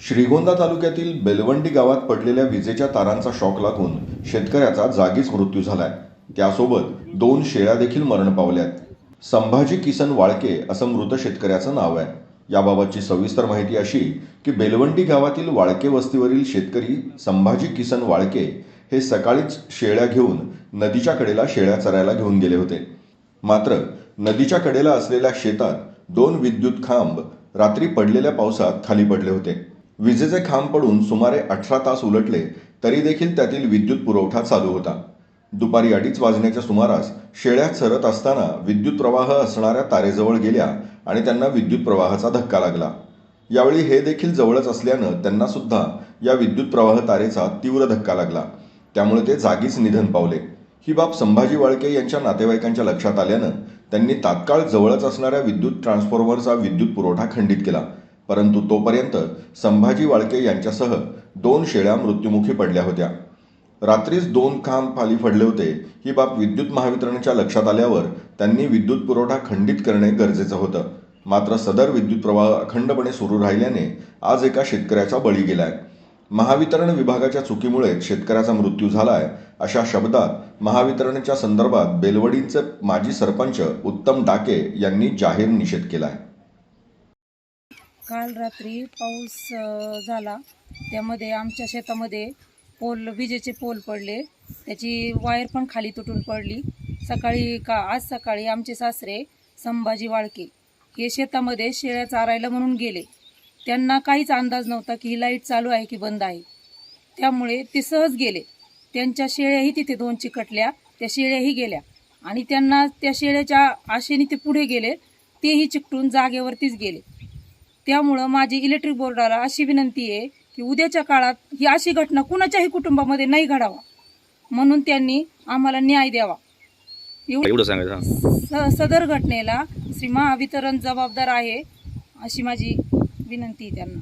श्रीगोंदा तालुक्यातील बेलवंडी गावात पडलेल्या विजेच्या तारांचा शॉक लागून शेतकऱ्याचा जागीच मृत्यू झालाय. त्यासोबत दोन शेळ्या देखील मरण पावल्यात. संभाजी किसन वाळके असं मृत शेतकऱ्याचं नाव आहे. याबाबतची सविस्तर माहिती अशी की बेलवंडी गावातील वाळके वस्तीवरील शेतकरी संभाजी किसन वाळके हे सकाळीच शेळ्या घेऊन नदीच्या कडेला शेळ्या चरायला घेऊन गेले होते. मात्र नदीच्या कडेला असलेल्या शेतात दोन विद्युत खांब रात्री पडलेल्या पावसात खाली पडले होते. विजेचे खांब पडून सुमारे अठरा तास उलटले तरी देखील त्यातील विद्युत पुरवठा चालू होता. दुपारी अडीच वाजण्याच्या सुमारास शेळ्यात सरत असताना विद्युत प्रवाह असणाऱ्या तारेजवळ गेल्या आणि त्यांना विद्युत प्रवाहाचा धक्का लागला. यावेळी हे देखील जवळच असल्यानं त्यांना सुद्धा या विद्युत प्रवाह तारेचा तीव्र धक्का लागला. त्यामुळे ते जागीच निधन पावले. ही बाब संभाजी वाळके यांच्या नातेवाईकांच्या लक्षात आल्यानं त्यांनी तात्काळ जवळच असणाऱ्या विद्युत ट्रान्सफॉर्मरचा विद्युत पुरवठा खंडित केला. परंतु तोपर्यंत संभाजी वाळके यांच्यासह दोन शेळ्या मृत्युमुखी पडल्या होत्या. रात्रीच दोन खांब खाली पडले होते. ही बाब विद्युत महावितरणच्या लक्षात आल्यावर त्यांनी विद्युत पुरवठा खंडित करणे गरजेचं होतं. मात्र सदर विद्युत प्रवाह अखंडपणे सुरू राहिल्याने आज एका शेतकऱ्याचा बळी गेलाय. महावितरण विभागाच्या चुकीमुळे शेतकऱ्याचा मृत्यू झालाय अशा शब्दात महावितरणच्या संदर्भात बेलवडींचे माजी सरपंच उत्तम डाके यांनी जाहीर निषेध केलाय. काल रात्री पाऊस झाला. त्यामध्ये आमच्या शेतामध्ये पोल विजेचे पोल पडले. त्याची वायर पण खाली तुटून पडली. सकाळी का आज सकाळी आमचे सासरे संभाजी वाळके हे शेतामध्ये शेळ्या चारायला म्हणून गेले. त्यांना काहीच अंदाज नव्हता की ही लाइट चालू आहे की बंद आहे. त्यामुळे ते सहज गेले. त्यांच्या शेळ्याही तिथे दोन चिकटल्या त्या शेळ्याही गेल्या. आणि त्यांना त्या शेळ्याच्या आशेने ते पुढे गेले. तेही चिकटून जागेवरतीच गेले. त्यामुळं माझी इलेक्ट्रिक बोर्डाला अशी विनंती आहे की उद्याच्या काळात ही अशी घटना कुणाच्याही कुटुंबामध्ये नाही घडावा. म्हणून त्यांनी आम्हाला न्याय द्यावा. एवढं सांगायचं. स- सदर घटनेला श्री महावितरण जबाबदार आहे अशी माझी विनंती आहे त्यांना.